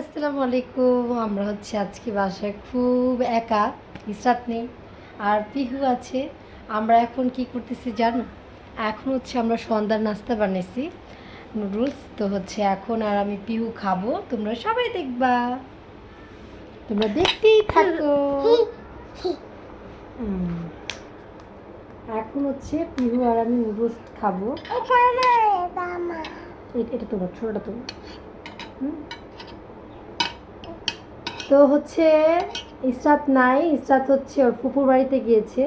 আসসালামু আলাইকুম আমরা হচ্ছে আজকে বাসায় খুব একা ইসরাত নেই। আর পিহু আছে আমরা এখন কি করতেছি জানো? এখন হচ্ছে আমরা সন্ধ্যার নাস্তা বানিয়েছি নুডলস। তো হচ্ছে এখন আর আমি পিহু খাব তোমরা সবাই দেখবা। তোমরা দেখতেই থাকো। এখন হচ্ছে পিহু আর আমি নুডলস খাব। এটা তোমার ছোটটা তোমার। হুম? তো হচ্ছে ইসরাত নাই ইসরাত হচ্ছে ওর ফুপুর বাড়িতে গিয়েছে।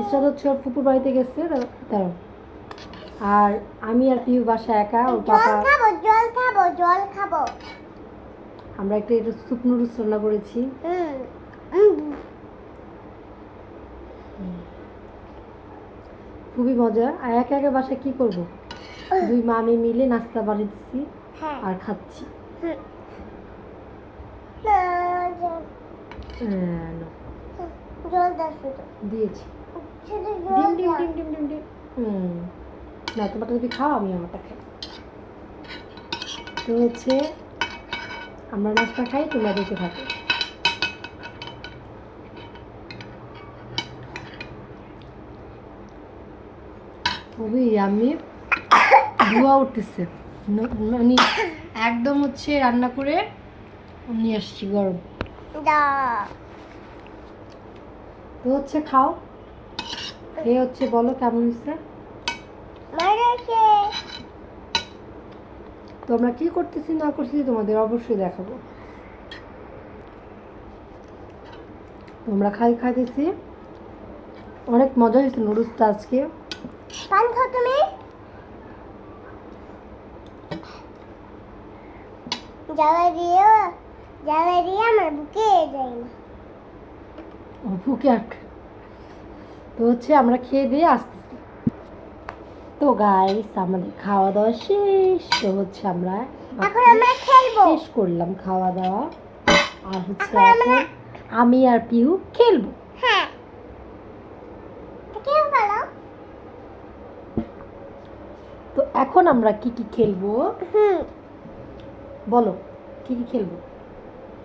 ইসরাত হচ্ছে ওর ফুপুর বাড়িতে গেছে দাঁড়াও, আর আমি আর পিউ বাসা একা ওর জল পাপা খাব জল খাব জল খাব। আমরা একটা এটা স্যুপ নুডলস রান্না করেছি। খুবই মজা আর একা একা বাসায় কি করব? দুই মা আমি মিলে নাস্তা বানিয়েছি হ্যাঁ। আর খাচ্ছি। হ্যাঁ, দিয়েছি। ডিম ডিম ডিম ডিম ডিম ডিম। হুম। না তোমারটা তুমি খাও আমি আমারটা খাই। তো হচ্ছে আমরা নাস্তা খাই তোমরা দেখে থাকো। খুবই আমি ধোয়া উঠতেছে। মানে একদম হচ্ছে রান্না করে নিয়ে আসছি গরম। তো হচ্ছে খাও। এ হচ্ছে বলো কেমন হচ্ছে মারেছে। তো আমরা কি করতেছি না করতেছি তোমাদের অবশ্যই দেখাবো। তোমরা খাই খাইতেছি। অনেক মজা হয়েছে নুডলসটা আজকে। পান খাও তুমি? জ্বালা দিয়ে জ্বালা দিয়ে আমার বুকে যায় না। ও আট তো হচ্ছে আমরা খেয়ে দিয়ে আসতেছি। তো গাইস আমাদের খাওয়া দাওয়া শেষ। তো হচ্ছে আমরা এখন আমরা খেলব। শেষ করলাম খাওয়া দাওয়া আর হচ্ছে এখন আমি আর পিহু খেলব। হ্যাঁ। তো তো এখন আমরা কি কি খেলব? হুম। বলো। কি কি খেলব?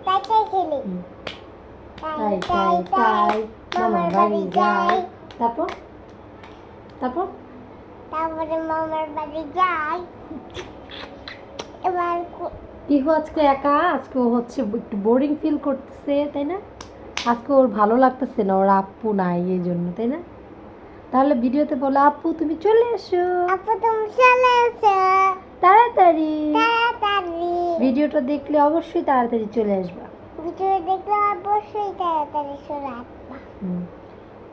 তাই তাই খেলি তাই তাই তাই তাই মামার বাড়ি যাই। তারপর? তারপর? তারপরে মামার বাড়ি যাই। এবার পিহু আজকে একা আজকে ও হচ্ছে একটু বোরিং ফিল করতেছে তাই না? আজকে ওর ভালো লাগতেছে না ওর আপু নাই এই জন্য তাই না? তাহলে ভিডিওতে বলো আপু তুমি চলে এসো। আপু তুমি চলে এসো। তাড়াতাড়ি। ভিডিওটা দেখলে অবশ্যই তাড়াতাড়ি চলে আসবা। ভিডিও দেখলে অবশ্যই তাড়াতাড়ি চলে আসবা।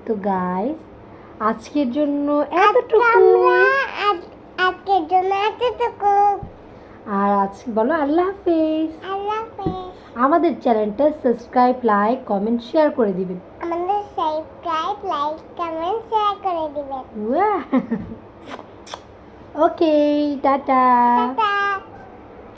তো গাইস আজকের জন্য এতটুকু। আজকের জন্য এতটুকু। আর আজ বলো আল্লাহ হাফেজ। আল্লাহ হাফেজ। আমাদের চ্যানেলটা সাবস্ক্রাইব লাইক কমেন্ট শেয়ার করে দিবেন। আমাদের সাবস্ক্রাইব লাইক কমেন্ট শেয়ার করে দিবেন। Okay tata. টাটা।